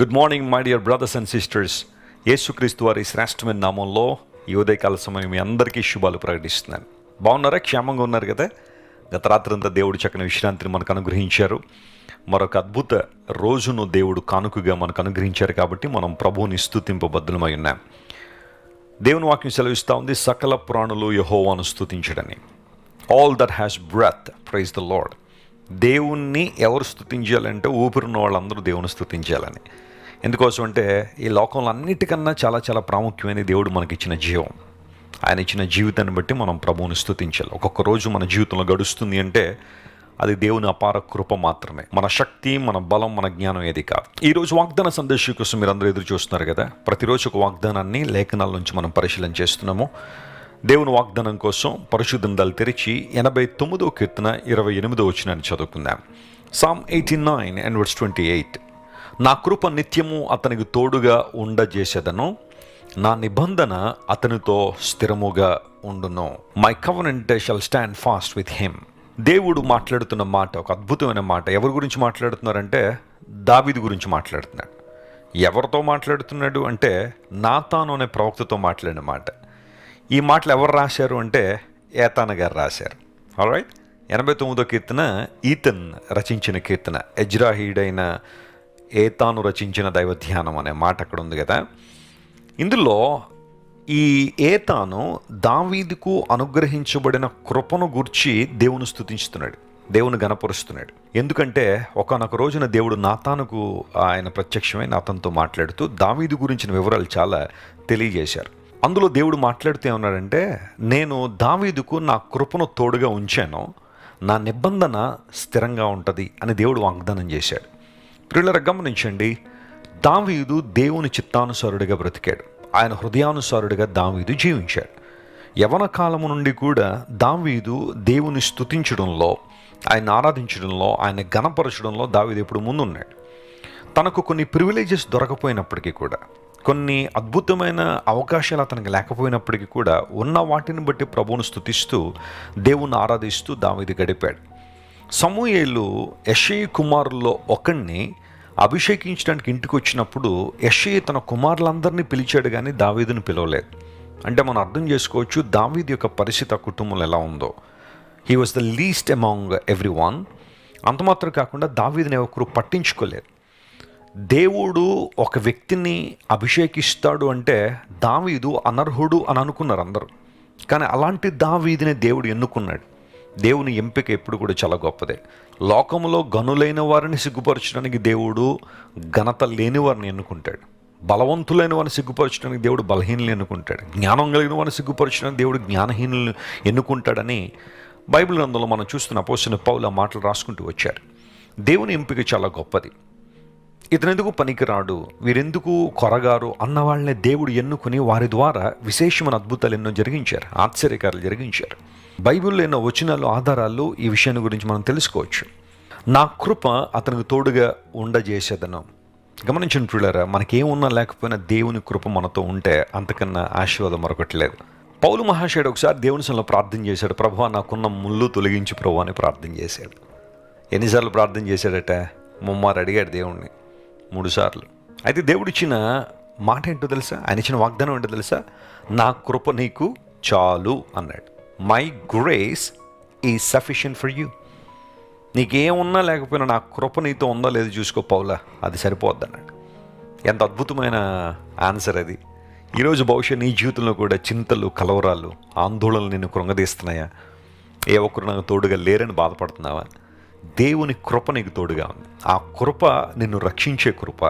Good morning my dear brothers and sisters Yesukristu వారి శ్రేష్టమైన నామంలో ఈ ఉదయకాల సమయం మీ అందరికీ శుభాలు ప్రకటిస్తున్నాను. బాగున్నారా? క్షేమంగా ఉన్నారు కదా? గత రాత్రంతా దేవుడు చక్కని విశ్రాంతిని మనకు అనుగ్రహించారు. మరొక అద్భుత రోజును దేవుడు కానుకగా మనకు అనుగ్రహించారు కాబట్టి మనం ప్రభువుని స్తుతింపబద్ధులమై ఉన్నాం. దేవుని వాక్యం సెలవిస్తూ ఉంది సకల ప్రాణులు యహోవాను స్తుతించడని. All that has breath praise the lord దేవుణ్ణి ఎవరు స్తుతించాలంటే ఊపిరిన వాళ్ళందరూ దేవుని స్థుతించాలని ఎందుకోసం అంటే ఈ లోకంలో అన్నిటికన్నా చాలా చాలా ప్రాముఖ్యమైన దేవుడు మనకిచ్చిన జీవం. ఆయన ఇచ్చిన జీవితాన్ని బట్టి మనం ప్రభువుని స్థుతించాలి ఒక్కొక్క రోజు మన జీవితంలో గడుస్తుంది అంటే అది దేవుని అపార కృప మాత్రమే. మన శక్తి మన బలం మన జ్ఞానం ఏది కాదు. ఈ రోజు వాగ్దాన సందేశం కోసం మీరు అందరూ ఎదురు చూస్తున్నారు కదా? ప్రతిరోజు ఒక వాగ్దానాన్ని లేఖనాల నుంచి మనం పరిశీలన చేస్తున్నాము. దేవుని వాగ్దానం కోసం పరిశుద్ధందాలు తెరిచి ఎనభై తొమ్మిదో కీర్తన ఇరవై ఎనిమిదో వచ్చినాన్ని చదువుకుందాం. Psalm eighty nine and words twenty eight నా కృప నిత్యము అతనికి తోడుగా ఉండజేసేదను. నా నిబంధన అతనితో స్థిరముగా ఉండును. My covenant shall stand fast with him దేవుడు మాట్లాడుతున్న మాట ఒక అద్భుతమైన మాట ఎవరి గురించి మాట్లాడుతున్నారంటే దావిది గురించి మాట్లాడుతున్నాడు. ఎవరితో మాట్లాడుతున్నాడు అంటే నాతాను అనే ప్రవక్తతో మాట్లాడిన మాట. ఈ మాటలు ఎవరు రాశారు అంటే ఏతాన గారు రాశారు. ఆల్రైట్ ఎనభై తొమ్మిదో కీర్తన ఈతన్ రచించిన కీర్తన. ఎజ్రాహీడైన ఏతాను రచించిన దైవ ధ్యానం అనే మాట అక్కడ ఉంది కదా. ఇందులో ఈ ఏతాను దావీదుకు అనుగ్రహించబడిన కృపను గుర్చి దేవుని స్థుతించుతున్నాడు దేవుని గణపరుస్తున్నాడు ఎందుకంటే ఒకనొక రోజున దేవుడు నాతానుకు ఆయన ప్రత్యక్షమై అతనితో మాట్లాడుతూ దావీదు గురించిన వివరాలు చాలా తెలియజేశారు. అందులో దేవుడు మాట్లాడుతూ ఏమన్నాడంటే నేను దావీదుకు నా కృపను తోడుగా ఉంచాను నా నిబంధన స్థిరంగా ఉంటుంది అని దేవుడు వాగ్దానం చేశాడు. ప్రియులర గమనించండి దావీదు దేవుని చిత్తానుసారుడిగా బ్రతికాడు. ఆయన హృదయానుసారుడిగా దావీదు జీవించాడు. యవన కాలము నుండి కూడా దావీదు దేవుని స్థుతించడంలో ఆయన ఆరాధించడంలో ఆయన గణపరచడంలో దావీదు ఎప్పుడు ముందున్నాడు. తనకు కొన్ని ప్రివిలేజెస్ దొరకపోయినప్పటికీ కూడా కొన్ని అద్భుతమైన అవకాశాలు అతనికి లేకపోయినప్పటికీ కూడా ఉన్న వాటిని బట్టి ప్రభువును స్థుతిస్తూ దేవుణ్ణి ఆరాధిస్తూ దావీదు గడిపాడు. సమూయేలు యషయి కుమారుల్లో ఒకడిని అభిషేకించడానికి ఇంటికి వచ్చినప్పుడు యషయి తన కుమారులందరినీ పిలిచాడు కానీ దావీదుని పిలవలేదు. అంటే మనం అర్థం చేసుకోవచ్చు దావీదు యొక్క పరిస్థితి ఆ కుటుంబంలో ఎలా ఉందో. He was the least among every one అంత మాత్రం కాకుండా దావీదుని ఒకరు పట్టించుకోలేదు. దేవుడు ఒక వ్యక్తిని అభిషేకిస్తాడు అంటే దావీదు అనర్హుడు అని అనుకున్నారు అందరూ. కానీ అలాంటి దావీదిని దేవుడు ఎన్నుకున్నాడు. దేవుని ఎంపిక ఎప్పుడు కూడా చాలా గొప్పదే. లోకంలో గనులైన వారిని సిగ్గుపరచడానికి దేవుడు ఘనత లేని వారిని ఎన్నుకుంటాడు. బలవంతులైన వారిని సిగ్గుపరచడానికి దేవుడు బలహీనులు ఎన్నుకుంటాడు. జ్ఞానం కలిగిన వారిని సిగ్గుపరచడానికి దేవుడు జ్ఞానహీనులను ఎన్నుకుంటాడని బైబిల్ గ్రంథంలో మనం చూస్తున్న పోసిన పౌల మాటలు రాసుకుంటూ వచ్చారు. దేవుని ఎంపిక చాలా గొప్పది. ఇతనెందుకు పనికిరాడు? వీరెందుకు కొరగారు? అన్నవాళ్ళని దేవుడు ఎన్నుకుని వారి ద్వారా విశేషమైన అద్భుతాలు ఎన్నో జరిగించారు. ఆశ్చర్యకారులు జరిగించారు. బైబిల్లో ఎన్నో వచనాలు ఆధారాలు ఈ విషయాన్ని గురించి మనం తెలుసుకోవచ్చు. నా కృప అతనికి తోడుగా ఉండజేసేదను. గమనించిన ప్రియులారా మనకేమున్నా లేకపోయినా దేవుని కృప మనతో ఉంటే అంతకన్నా ఆశీర్వాదం మరొకటి లేదు. పౌలు మహాశయుడు ఒకసారి దేవుని సన్నిధిలో ప్రార్థన చేశాడు. ప్రభు నాకున్న ముళ్ళు తొలగించి ప్రభు అని ప్రార్థన చేశాడు. ఎన్నిసార్లు ప్రార్థన చేశాడట? ముమ్మారు అడిగాడు దేవుణ్ణి. మూడుసార్లు. అయితే దేవుడిచ్చిన మాట ఏంటో తెలుసా? ఆయన ఇచ్చిన వాగ్దానం ఏంటో తెలుసా? నా కృప నీకు చాలు అన్నాడు. My grace is sufficient for you నీకేమున్నా లేకపోయినా నా కృప నీతో ఉందో లేదో చూసుకో పౌలా అది సరిపోద్ది అన్నాడు. ఎంత అద్భుతమైన ఆన్సర్ అది. ఈరోజు బహుశా నీ జీవితంలో కూడా చింతలు కలవరాలు ఆందోళనలు నిన్ను కృంగదీస్తున్నాయా? ఏ ఒక్కరు నాకు తోడుగా లేరని బాధపడుతున్నావా? దేవుని కృప నీకు తోడుగా ఉంది. ఆ కృప నిన్ను రక్షించే కృప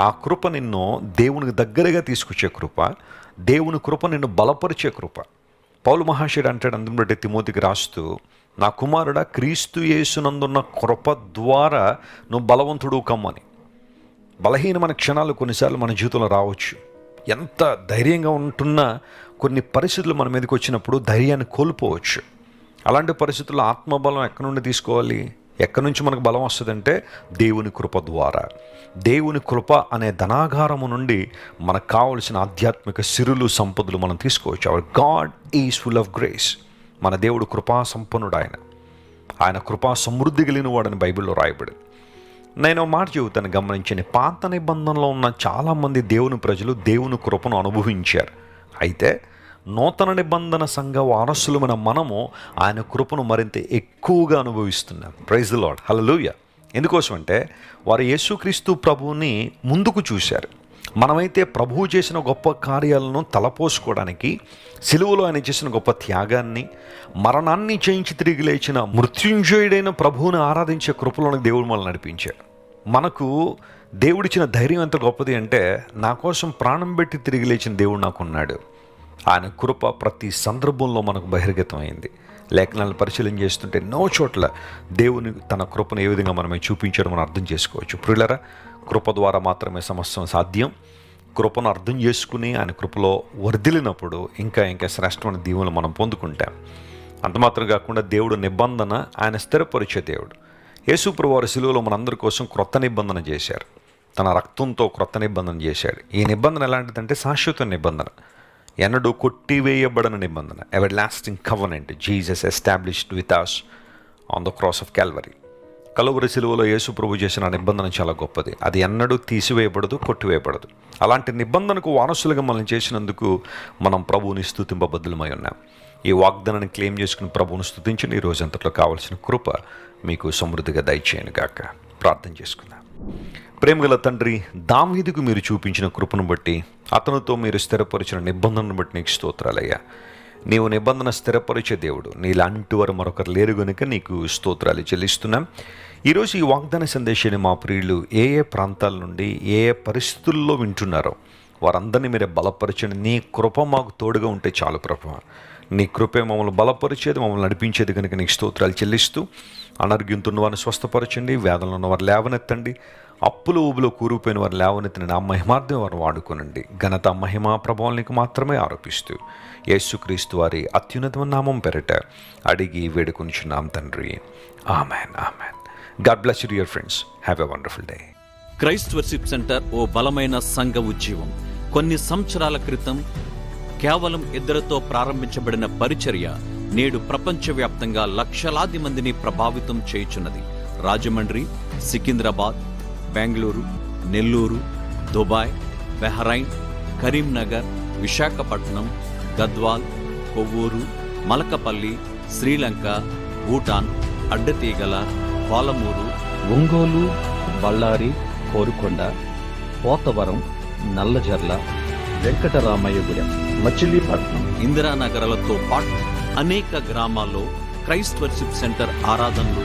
ఆ కృప నిన్ను దేవునికి దగ్గరగా తీసుకొచ్చే కృప దేవుని కృప నిన్ను బలపరిచే కృప. పౌలు మహాశయుడు అంటాడు అందుని తిమోతికి రాస్తూ నా కుమారుడా క్రీస్తు యేసునందున్న కృప ద్వారా నువ్వు బలవంతుడు కమ్మని బలహీనమైన క్షణాలు కొన్నిసార్లు మన జీవితంలో రావచ్చు. ఎంత ధైర్యంగా ఉంటున్నా కొన్ని పరిస్థితులు మన మీదకి వచ్చినప్పుడు ధైర్యాన్ని కోల్పోవచ్చు. అలాంటి పరిస్థితుల్లో ఆత్మబలం ఎక్కడి నుండి తీసుకోవాలి? ఎక్కడి నుంచి మనకు బలం వస్తుందంటే దేవుని కృప ద్వారా. దేవుని కృప అనే ధనాగారము నుండి మనకు కావలసిన ఆధ్యాత్మిక సిరులు సంపదలు మనం తీసుకోవచ్చు. Our God is full of grace మన దేవుడు కృపా సంపన్నుడు ఆయన. ఆయన కృపా సమృద్ధి కలిగిన వాడని బైబిల్లో రాయబడింది. నేను మాట చెబుతాను గమనించండి. పాత నిబంధనలో ఉన్న చాలామంది దేవుని ప్రజలు దేవుని కృపను అనుభవించారు. అయితే నూతన నిబంధన సంఘ వారసులమైన మనము ఆయన కృపను మరింత ఎక్కువగా అనుభవిస్తున్నాం. ప్రైజ్ లాడ్ హలలుయ ఎందుకోసం అంటే వారు యేసుక్రీస్తు ప్రభువుని ముందుకు చూశారు. మనమైతే ప్రభువు చేసిన గొప్ప కార్యాలను తలపోసుకోవడానికి సిలువలో ఆయన చేసిన గొప్ప త్యాగాన్ని మరణాన్ని చేయించి తిరిగి లేచిన మృత్యుంజయుడైన ప్రభువుని ఆరాధించే కృపలను దేవుడు మనల్ని నడిపించాడు. మనకు దేవుడిచ్చిన ధైర్యం ఎంత గొప్పది అంటే నా కోసం ప్రాణం పెట్టి తిరిగి లేచిన దేవుడు నాకున్నాడు. ఆయన కృప ప్రతి సందర్భంలో మనకు బహిర్గతమైంది. లేఖనాలను పరిశీలన చేస్తుంటే ఎన్నో చోట్ల దేవుని తన కృపను ఏ విధంగా మనమే చూపించడం మనం అర్థం చేసుకోవచ్చు. ప్రియులరా కృప ద్వారా మాత్రమే సమస్తం సాధ్యం. కృపను అర్థం చేసుకుని ఆయన కృపలో వర్ధిల్లినప్పుడు ఇంకా ఇంకా శ్రేష్టమైన దీవులు మనం పొందుకుంటాం. అంత మాత్రం కాకుండా దేవుడు నిబంధన ఆయన స్థిరపరిచే దేవుడు. యేసుప్రభు వారి శిలువలో మనందరి కోసం క్రొత్త నిబంధన చేశారు. తన రక్తంతో క్రొత్త నిబంధన చేశాడు. ఈ నిబంధన ఎలాంటిదంటే శాశ్వత నిబంధన. ఎన్నడూ కొట్టివేయబడిన నిబంధన. Everlasting covenant Jesus established with us on the cross of Calvary Calvary సిలువలో యేసు ప్రభు చేసిన నిబంధన చాలా గొప్పది. అది ఎన్నడూ తీసివేయబడదు కొట్టివేయబడదు. అలాంటి నిబంధనకు వారసులుగా మనం చేసినందుకు మనం ప్రభువుని స్థుతింపబద్ధులమై ఉన్నాం. ఈ వాగ్దానాన్ని క్లెయిమ్ చేసుకుని ప్రభువును స్థుతించిన ఈ రోజంతట్లో కావాల్సిన కృప మీకు సమృద్ధిగా దయచేయను గాక ప్రార్థన చేసుకుందాం. ప్రేమగల తండ్రి దావీదుకు మీరు చూపించిన కృపను బట్టి అతనితో మీరు స్థిరపరిచిన నిబంధనను బట్టి నీకు స్తోత్రాలయ్యా. నీవు నిబంధన స్థిరపరిచే దేవుడు నీలాంటి వారు మరొకరు లేరు గనుక నీకు స్తోత్రాలు చెల్లిస్తున్నాం. ఈరోజు ఈ వాగ్దాన సందేశాన్ని మా ప్రియులు ఏ ఏ ప్రాంతాల నుండి ఏ ఏ పరిస్థితుల్లో వింటున్నారో వారందరినీ మీరే బలపరచండి నీ కృప మాకు తోడుగా ఉంటే చాలు ప్రభు. నీ కృపే మమ్మల్ని బలపరిచేది మమ్మల్ని నడిపించేది కనుక నీకు స్తోత్రాలు చెల్లిస్తూ అనారోగ్యంతో ఉన్నవారిని స్వస్థపరచండి వేదనలో ఉన్న వారు లేవనెత్తండి అప్పులు ఊబులో కూరుకుపోయిన వారు లేవనెత్తిన నా మహిమార్థం వారు వాడుకోనండి. ఘనత మహిమా ప్రభావానికి మాత్రమే ఆరోపిస్తూ యేసుక్రీస్తు వారి అత్యున్నతమైన నామం పెరట అడిగి వేడుకొనిచున్నాం తండ్రి. Amen amen. God bless you your friends. Have a wonderful day. Christ worship centre ఓ బలమైన సంఘ ఉద్యమం కొన్ని సంవత్సరాల క్రితం కేవలం ఇద్దరితో ప్రారంభించబడిన పరిచర్య నేడు ప్రపంచవ్యాప్తంగా లక్షలాది మందిని ప్రభావితం చేయుచున్నది. రాజమండ్రి సికింద్రాబాద్ బెంగళూరు నెల్లూరు దుబాయ్ బెహరైన్ కరీంనగర్ విశాఖపట్నం గద్వాల్ కొవ్వూరు మలకపల్లి శ్రీలంక భూటాన్ అడ్డతీగల పాలమూరు ఒంగోలు బళ్ళారి కోరుకొండ పోతవరం నల్లజర్ల వెంకటరామయ్యగూడెం మచిలీపట్నం ఇందిరానగరాలతో పాటు అనేక గ్రామాల్లో క్రైస్ట్ వర్షిప్ సెంటర్ ఆరాధనలు